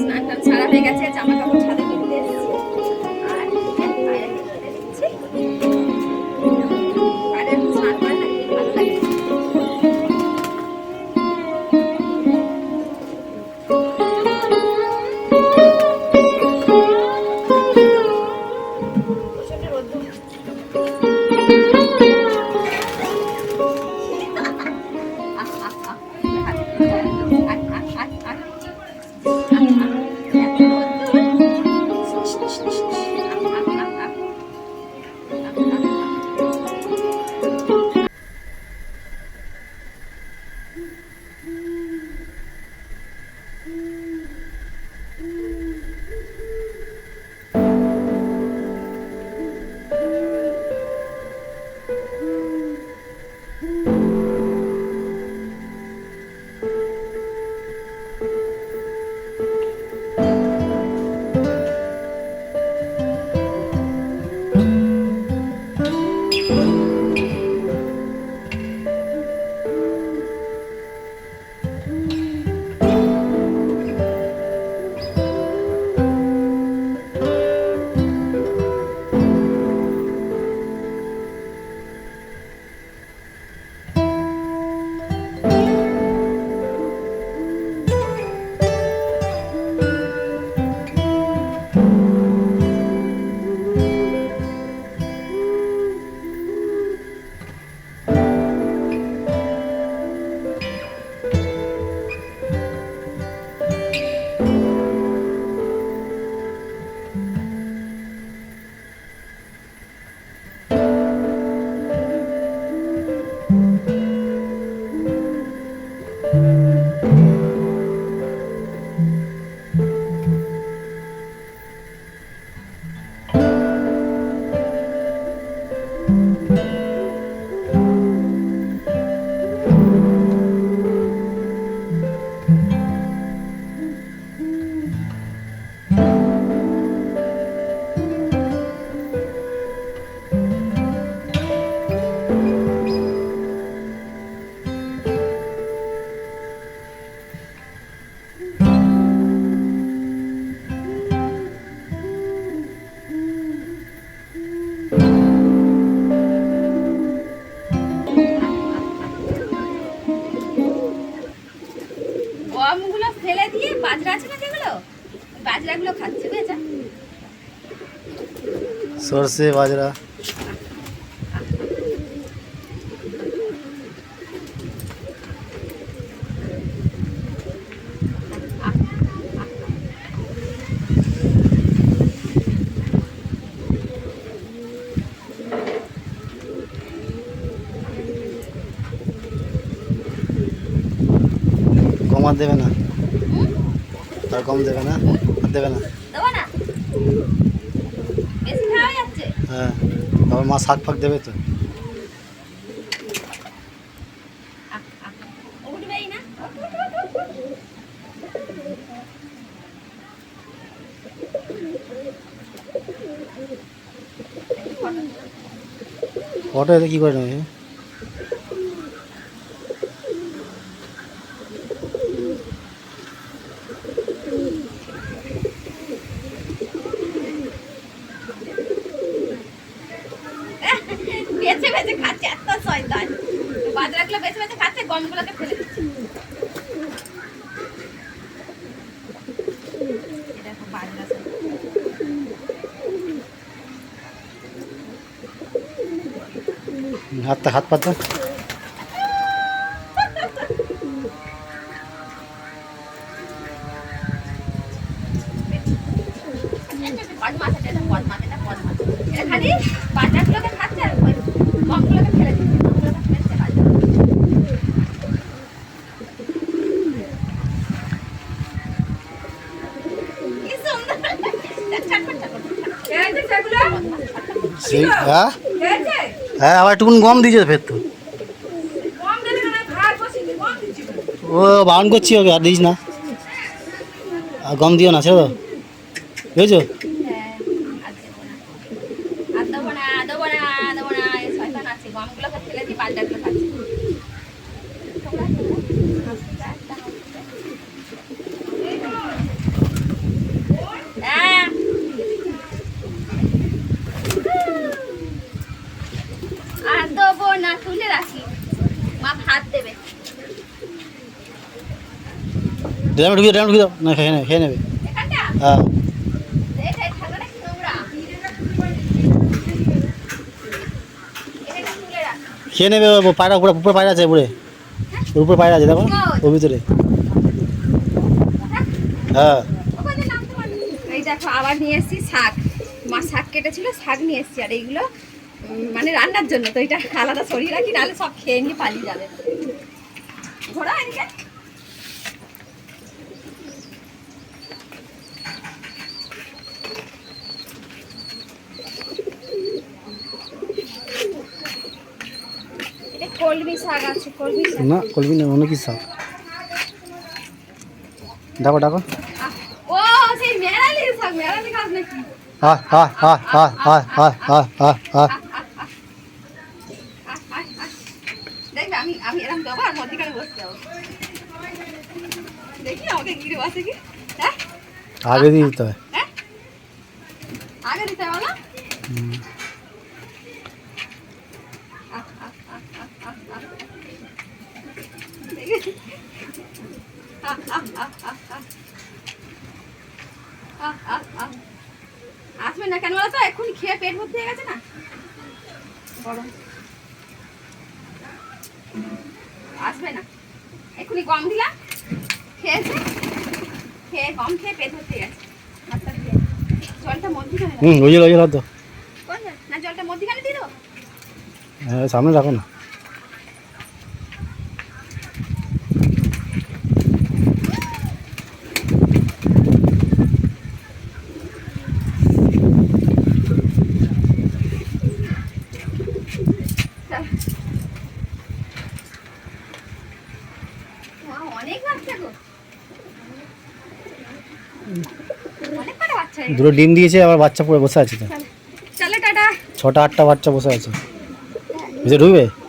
স্নান টান সারা হয়ে গেছে জামা কাপড় ছাদে সর্ষে বাজরা। দেবে না। আর কম দেবে না। দেবে না দেবো না বেশি খাওয়া যাচ্ছে হ্যাঁ আবার মা শাক ফাক দেবে তো। কী করে নেবে বেছে বেছে খাচ্ছে এত শয়তান বাজরাগুলো বেছে বেছে খাচ্ছে গমগুলোকে ফেলে দিচ্ছে। হাতটা হাত পাতা খালি বাজরাগুলোকে খাচ্ছে আর গমগুলোকে ফেলে দিচ্ছে। গমগুলোকে ফেলে দিচ্ছে বাজরা। কি সুন্দর লাগছে। ছটফট, ছটফট, ছটফট। হ্যাঁ? হ্যাঁ আবার একটু গম দিয়েছে ফের তো। ও, বারণ করছি ওকে, আর দিস না। আর গম দিও না, ছেড়ে তো বুঝেছ হ্যাঁ, আর দেবো না। আর দেবো না, দেবো না, দেবো না। এই শয়তান আছে। গমগুলোকে ফেলে দিয়ে বাজরাগুলো খাচ্ছে। তোমরা, তোমরা, হাসিটা একটা হাসিটা। ড্রামে ঢুকিয়ে ড্রামে ঢুকিয়ে দাও। না খেয়ে নেবে খেয়ে নেবে। হ্যাঁ। খেয়ে নেবে পায়রা উপরে উপরে পায়রা আছে উপরে। ওর উপরে পায়রা আছে দেখো ওর ভিতরে। হ্যাঁ। এই দেখো আবার নিয়ে এসেছি শাক। মা শাক কেটেছিল শাক নিয়ে এসেছি। আর এইগুলো মানে রান্নার জন্য। তো এটা আলাদা সরিয়ে রাখি নাহলে সব খেয়ে নিয়ে পালিয়ে যাবে। ঘোড়া এদিকে এটা কলমি শাক আছে কলমি শাক। না কলবি না অন্য শাক। ডাকো ডাকো। ও সেই মেরালি শাক মেরালি গাছ নাকি? হা হা হা হা হা হা হা হা হা। দেখবে আমি আমি এরকম দেবো আর মধ্যিখানে বসতে যাব। দেখি আমাকে গিরে বসে কি? হ্যাঁ? আগে দিয়ে দিতে হয়। হ্যাঁ? আগে দিতে হবে না আসবে না কেন বলো তো? এক্ষুনি খেয়ে পেট ভর্তি হয়ে গেছে না? গরম। আসবে না। এক্ষুনি কম দিলাম খেয়েছে খেয়ে কম খেয়ে পেট ভর্তি হয়ে গেছে। জলটা মধ্যিখানে। হুম ওই জল ওই জল? না জলটা মধ্যিখানে দিয়ে দেবো? হ্যাঁ সামনে রাখো না চল। ওয়া, অনেক বাচ্চা গো অনেক কটা বাচ্চা হয়ে গেছে। দুটো ডিম দিয়েছে আবার বাচ্চা পড়ে বসে আছে তো। ছটা আটটা বাচ্চা বসে আছে। ঢুকবে?